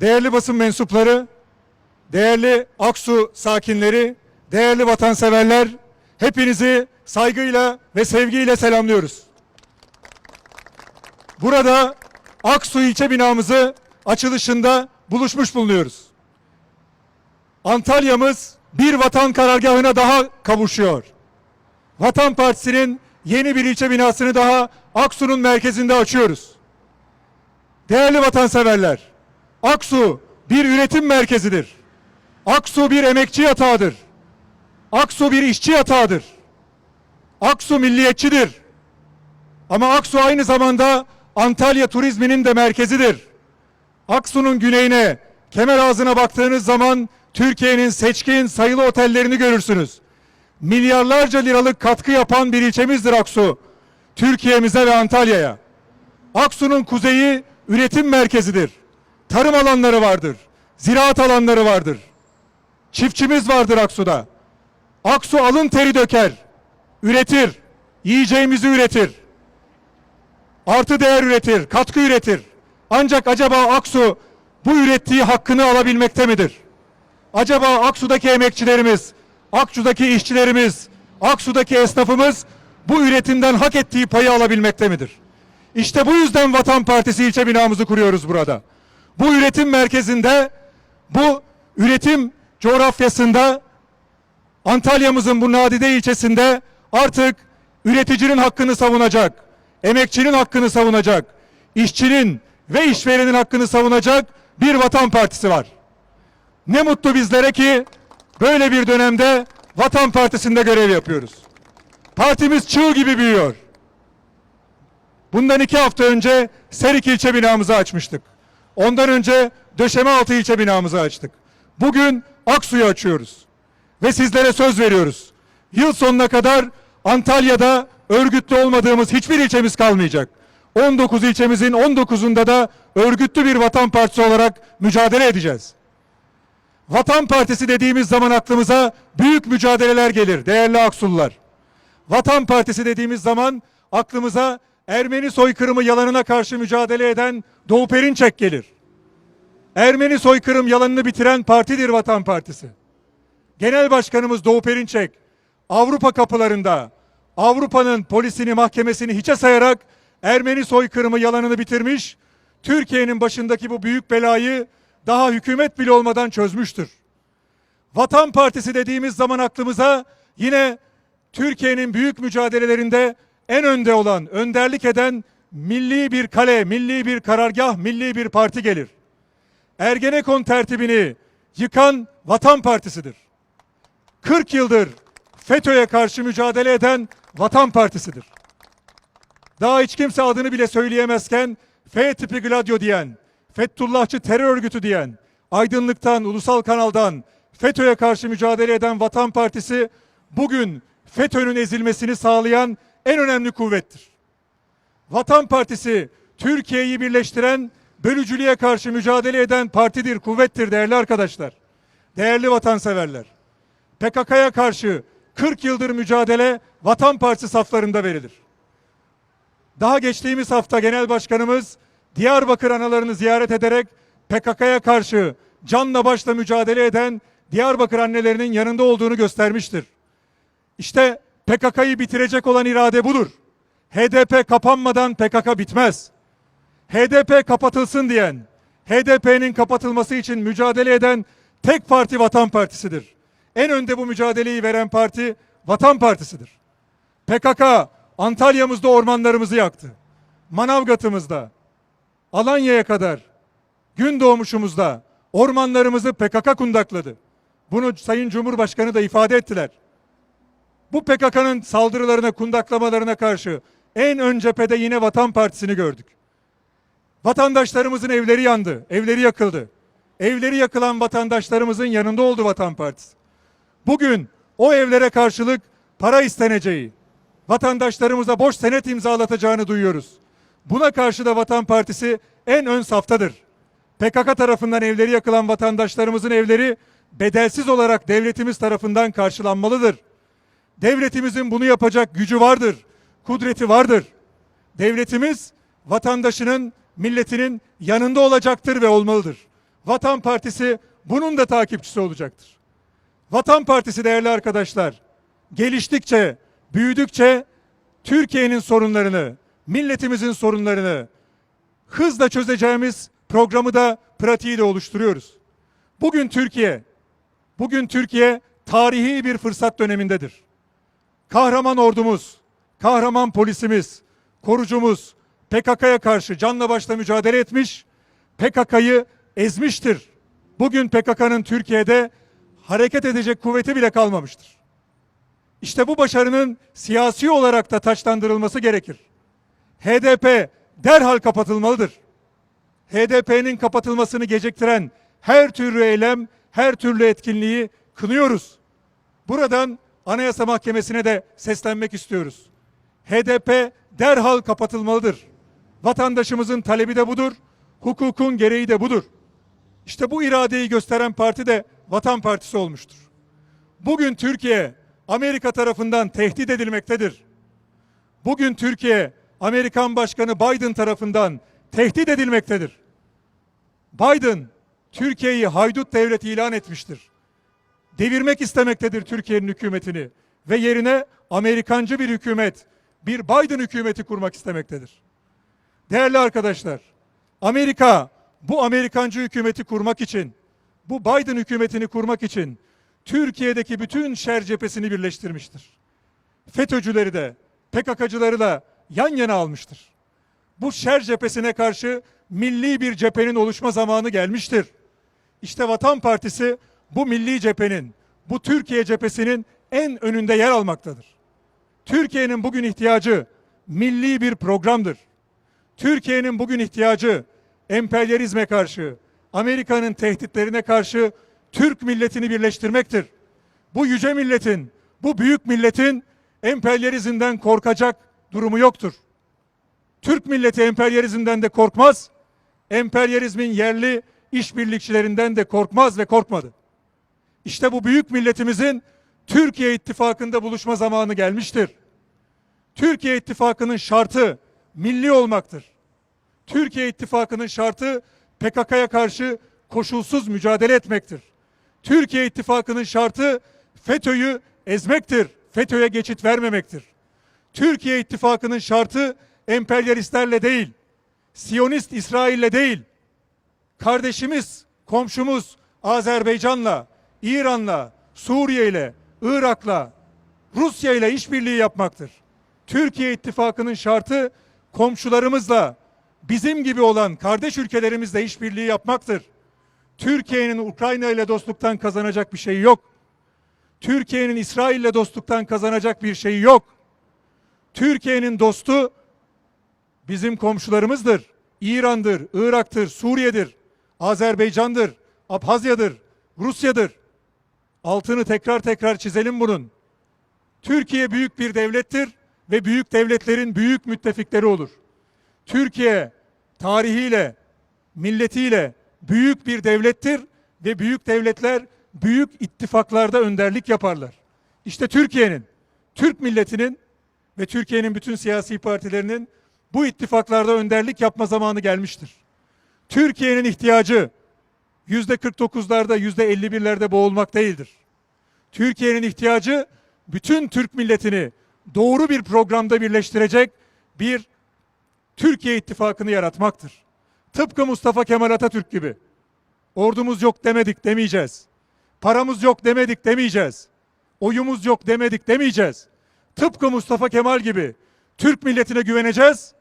değerli basın mensupları, değerli Aksu sakinleri, değerli vatanseverler, hepinizi saygıyla ve sevgiyle selamlıyoruz. Burada Aksu ilçe binamızı açılışında buluşmuş bulunuyoruz. Antalya'mız bir vatan karargahına daha kavuşuyor. Vatan Partisi'nin yeni bir ilçe binasını daha Aksu'nun merkezinde açıyoruz. Değerli vatanseverler, Aksu bir üretim merkezidir. Aksu bir emekçi yatağıdır. Aksu bir işçi yatağıdır. Aksu milliyetçidir. Ama Aksu aynı zamanda Antalya turizminin de merkezidir. Aksu'nun güneyine, kemer ağzına baktığınız zaman Türkiye'nin seçkin sayılı otellerini görürsünüz. Milyarlarca liralık katkı yapan bir ilçemizdir Aksu. Türkiye'mize ve Antalya'ya. Aksu'nun kuzeyi üretim merkezidir. Tarım alanları vardır. Ziraat alanları vardır. Çiftçimiz vardır Aksu'da. Aksu alın teri döker. Üretir. Yiyeceğimizi üretir. Artı değer üretir. Katkı üretir. Ancak acaba Aksu bu ürettiği hakkını alabilmekte midir? Acaba Aksu'daki emekçilerimiz, Aksu'daki işçilerimiz, Aksu'daki esnafımız bu üretimden hak ettiği payı alabilmekte midir? İşte bu yüzden Vatan Partisi ilçe binamızı kuruyoruz burada. Bu üretim merkezinde, bu üretim coğrafyasında Antalya'mızın bu nadide ilçesinde artık üreticinin hakkını savunacak, emekçinin hakkını savunacak, işçinin ve işverenin hakkını savunacak bir Vatan Partisi var. Ne mutlu bizlere ki böyle bir dönemde Vatan Partisi'nde görev yapıyoruz. Partimiz çığ gibi büyüyor. Bundan iki hafta önce Serik ilçe binamızı açmıştık. Ondan önce Döşemealtı ilçe binamızı açtık. Bugün Aksu'yu açıyoruz. Ve sizlere söz veriyoruz. Yıl sonuna kadar Antalya'da örgütlü olmadığımız hiçbir ilçemiz kalmayacak. 19 ilçemizin 19'unda da örgütlü bir vatan partisi olarak mücadele edeceğiz. Vatan Partisi dediğimiz zaman aklımıza büyük mücadeleler gelir değerli Aksulular. Vatan Partisi dediğimiz zaman aklımıza Ermeni soykırımı yalanına karşı mücadele eden Doğu Perinçek gelir. Ermeni soykırım yalanını bitiren partidir Vatan Partisi. Genel Başkanımız Doğu Perinçek Avrupa kapılarında Avrupa'nın polisini mahkemesini hiçe sayarak Ermeni soykırımı yalanını bitirmiş, Türkiye'nin başındaki bu büyük belayı daha hükümet bile olmadan çözmüştür. Vatan Partisi dediğimiz zaman aklımıza yine Türkiye'nin büyük mücadelelerinde en önde olan, önderlik eden milli bir kale, milli bir karargah, milli bir parti gelir. Ergenekon tertibini yıkan Vatan Partisi'dir. 40 yıldır FETÖ'ye karşı mücadele eden Vatan Partisi'dir. Daha hiç kimse adını bile söyleyemezken F tipi Gladio diyen, Fethullahçı terör örgütü diyen, aydınlıktan, ulusal kanaldan FETÖ'ye karşı mücadele eden Vatan Partisi bugün FETÖ'nün ezilmesini sağlayan en önemli kuvvettir. Vatan Partisi Türkiye'yi birleştiren, bölücülüğe karşı mücadele eden partidir, kuvvettir değerli arkadaşlar. Değerli vatanseverler. PKK'ya karşı 40 yıldır mücadele Vatan Partisi saflarında verilir. Daha geçtiğimiz hafta Genel Başkanımız Diyarbakır analarını ziyaret ederek PKK'ya karşı canla başla mücadele eden Diyarbakır annelerinin yanında olduğunu göstermiştir. İşte PKK'yı bitirecek olan irade budur. HDP kapanmadan PKK bitmez. HDP kapatılsın diyen, HDP'nin kapatılması için mücadele eden tek parti Vatan Partisi'dir. En önde bu mücadeleyi veren parti Vatan Partisi'dir. PKK Antalya'mızda ormanlarımızı yaktı. Manavgat'ımızda, Alanya'ya kadar, gün doğmuşumuzda ormanlarımızı PKK kundakladı. Bunu Sayın Cumhurbaşkanı da ifade ettiler. Bu PKK'nın saldırılarına, kundaklamalarına karşı en ön cephede yine Vatan Partisi'ni gördük. Vatandaşlarımızın evleri yandı, evleri yakıldı. Evleri yakılan vatandaşlarımızın yanında oldu Vatan Partisi. Bugün o evlere karşılık para isteneceği, vatandaşlarımıza boş senet imzalatacağını duyuyoruz. Buna karşı da Vatan Partisi en ön saftadır. PKK tarafından evleri yakılan vatandaşlarımızın evleri bedelsiz olarak devletimiz tarafından karşılanmalıdır. Devletimizin bunu yapacak gücü vardır, kudreti vardır. Devletimiz vatandaşının, milletinin yanında olacaktır ve olmalıdır. Vatan Partisi bunun da takipçisi olacaktır. Vatan Partisi değerli arkadaşlar geliştikçe, büyüdükçe Türkiye'nin sorunlarını, milletimizin sorunlarını hızla çözeceğimiz programı da pratiği de oluşturuyoruz. Bugün Türkiye, bugün Türkiye tarihi bir fırsat dönemindedir. Kahraman ordumuz, kahraman polisimiz, korucumuz PKK'ya karşı canla başla mücadele etmiş, PKK'yı ezmiştir. Bugün PKK'nın Türkiye'de hareket edecek kuvveti bile kalmamıştır. İşte bu başarının siyasi olarak da taçlandırılması gerekir. HDP derhal kapatılmalıdır. HDP'nin kapatılmasını geciktiren her türlü eylem, her türlü etkinliği kınıyoruz. Buradan Anayasa Mahkemesi'ne de seslenmek istiyoruz. HDP derhal kapatılmalıdır. Vatandaşımızın talebi de budur, hukukun gereği de budur. İşte bu iradeyi gösteren parti de Vatan Partisi olmuştur. Bugün Türkiye Amerika tarafından tehdit edilmektedir. Bugün Türkiye Amerikan Başkanı Biden tarafından tehdit edilmektedir. Biden Türkiye'yi haydut devlet ilan etmiştir. Devirmek istemektedir Türkiye'nin hükümetini ve yerine Amerikancı bir hükümet, bir Biden hükümeti kurmak istemektedir. Değerli arkadaşlar, Amerika bu Amerikancı hükümeti kurmak için, bu Biden hükümetini kurmak için Türkiye'deki bütün şer cephesini birleştirmiştir. FETÖ'cüleri de PKK'cıları da yan yana almıştır. Bu şer cephesine karşı milli bir cephenin oluşma zamanı gelmiştir. İşte Vatan Partisi bu milli cephenin, bu Türkiye cephesinin en önünde yer almaktadır. Türkiye'nin bugün ihtiyacı milli bir programdır. Türkiye'nin bugün ihtiyacı emperyalizme karşı, Amerika'nın tehditlerine karşı Türk milletini birleştirmektir. Bu yüce milletin, bu büyük milletin emperyalizmden korkacak durumu yoktur. Türk milleti emperyalizmden de korkmaz, emperyalizmin yerli işbirlikçilerinden de korkmaz ve korkmadı. İşte bu büyük milletimizin Türkiye ittifakında buluşma zamanı gelmiştir. Türkiye ittifakının şartı milli olmaktır. Türkiye ittifakının şartı PKK'ya karşı koşulsuz mücadele etmektir. Türkiye ittifakının şartı FETÖ'yü ezmektir. FETÖ'ye geçit vermemektir. Türkiye ittifakının şartı emperyalistlerle değil, Siyonist İsrail'le değil, kardeşimiz, komşumuz Azerbaycan'la, İran'la, Suriye'yle, Irak'la, Rusya ile işbirliği yapmaktır. Türkiye ittifakının şartı komşularımızla, bizim gibi olan kardeş ülkelerimizle işbirliği yapmaktır. Türkiye'nin Ukrayna ile dostluktan kazanacak bir şey yok. Türkiye'nin İsrail ile dostluktan kazanacak bir şey yok. Türkiye'nin dostu bizim komşularımızdır. İran'dır, Irak'tır, Suriye'dir, Azerbaycan'dır, Abhazya'dır, Rusya'dır. Altını tekrar tekrar çizelim bunun. Türkiye büyük bir devlettir ve büyük devletlerin büyük müttefikleri olur. Türkiye tarihiyle, milletiyle büyük bir devlettir ve büyük devletler büyük ittifaklarda önderlik yaparlar. İşte Türkiye'nin, Türk milletinin ve Türkiye'nin bütün siyasi partilerinin bu ittifaklarda önderlik yapma zamanı gelmiştir. Türkiye'nin ihtiyacı yüzde 49'larda, yüzde 51'lerde boğulmak değildir. Türkiye'nin ihtiyacı bütün Türk milletini doğru bir programda birleştirecek bir Türkiye ittifakını yaratmaktır. Tıpkı Mustafa Kemal Atatürk gibi. Ordumuz yok demedik demeyeceğiz. Paramız yok demedik demeyeceğiz. Oyumuz yok demedik demeyeceğiz. Tıpkı Mustafa Kemal gibi Türk milletine güveneceğiz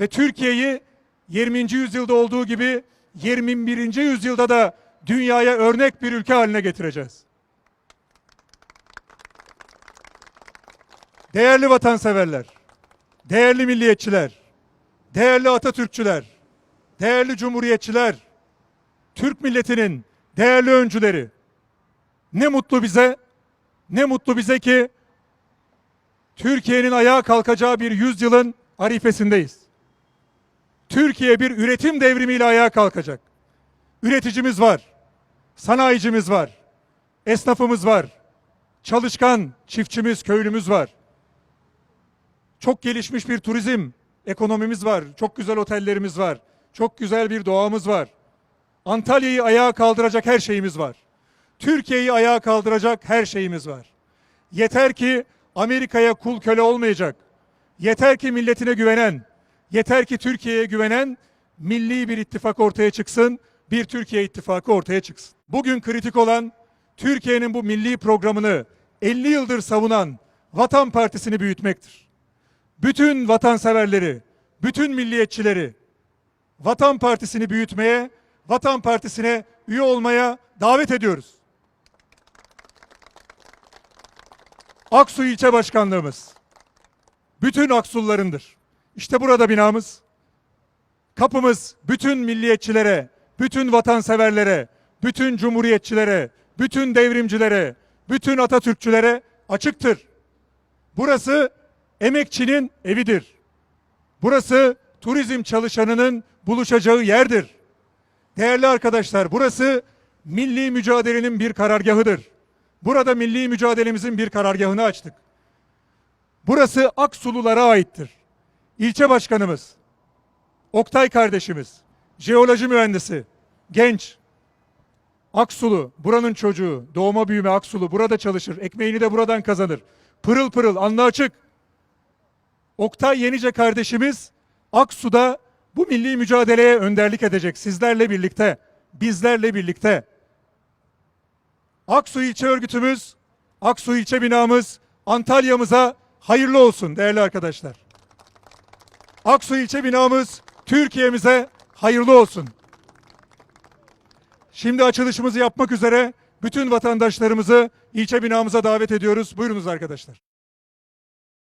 ve Türkiye'yi 20. yüzyılda olduğu gibi 21. yüzyılda da dünyaya örnek bir ülke haline getireceğiz. Değerli vatanseverler, değerli milliyetçiler, değerli Atatürkçüler, değerli cumhuriyetçiler, Türk milletinin değerli öncüleri, ne mutlu bize, ne mutlu bize ki Türkiye'nin ayağa kalkacağı bir yüzyılın arifesindeyiz. Türkiye bir üretim devrimiyle ayağa kalkacak. Üreticimiz var, sanayicimiz var, esnafımız var, çalışkan çiftçimiz, köylümüz var. Çok gelişmiş bir turizm ekonomimiz var, çok güzel otellerimiz var, çok güzel bir doğamız var. Antalya'yı ayağa kaldıracak her şeyimiz var. Türkiye'yi ayağa kaldıracak her şeyimiz var. Yeter ki Amerika'ya kul köle olmayacak. Yeter ki milletine güvenen, yeter ki Türkiye'ye güvenen milli bir ittifak ortaya çıksın, bir Türkiye ittifakı ortaya çıksın. Bugün kritik olan Türkiye'nin bu milli programını 50 yıldır savunan Vatan Partisi'ni büyütmektir. Bütün vatanseverleri, bütün milliyetçileri Vatan Partisi'ni büyütmeye, Vatan Partisi'ne üye olmaya davet ediyoruz. Aksu ilçe başkanlığımız bütün Aksullarındır. İşte burada binamız. Kapımız bütün milliyetçilere, bütün vatanseverlere, bütün cumhuriyetçilere, bütün devrimcilere, bütün Atatürkçülere açıktır. Burası emekçinin evidir. Burası turizm çalışanının buluşacağı yerdir. Değerli arkadaşlar, burası milli mücadelenin bir karargahıdır. Burada milli mücadelemizin bir karargahını açtık. Burası Aksululara aittir. İlçe başkanımız, Oktay kardeşimiz, jeoloji mühendisi, genç, Aksulu, buranın çocuğu, doğma büyüme Aksulu, burada çalışır, ekmeğini de buradan kazanır. Pırıl pırıl, alnı açık. Oktay Yenice kardeşimiz Aksu'da bu milli mücadeleye önderlik edecek sizlerle birlikte, bizlerle birlikte. Aksu ilçe örgütümüz, Aksu ilçe binamız Antalya'mıza hayırlı olsun değerli arkadaşlar. Aksu ilçe binamız Türkiye'mize hayırlı olsun. Şimdi açılışımızı yapmak üzere bütün vatandaşlarımızı ilçe binamıza davet ediyoruz. Buyurunuz arkadaşlar.